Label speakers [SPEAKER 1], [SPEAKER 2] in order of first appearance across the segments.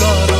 [SPEAKER 1] কারও।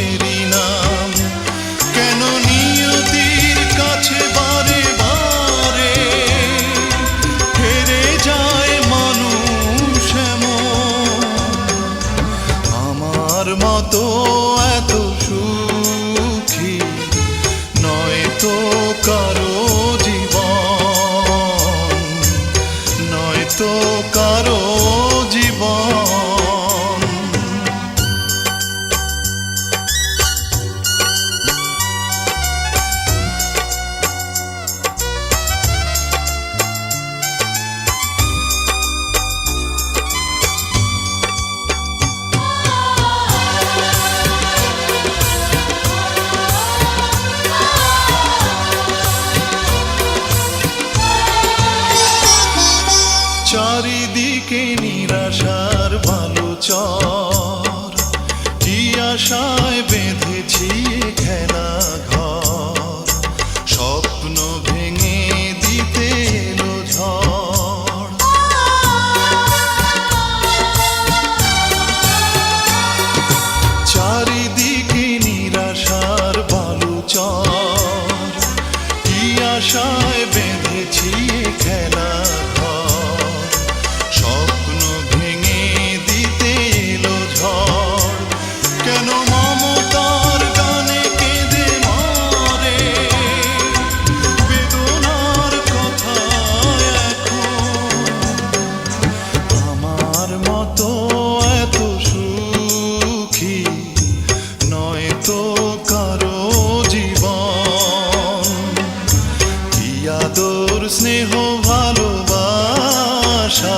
[SPEAKER 1] পরিহাসেরই চারিদিকে নিরাশার ভালো চর। কি আশায় বেঁধেছি আদর স্নেহ ভালোবাসা।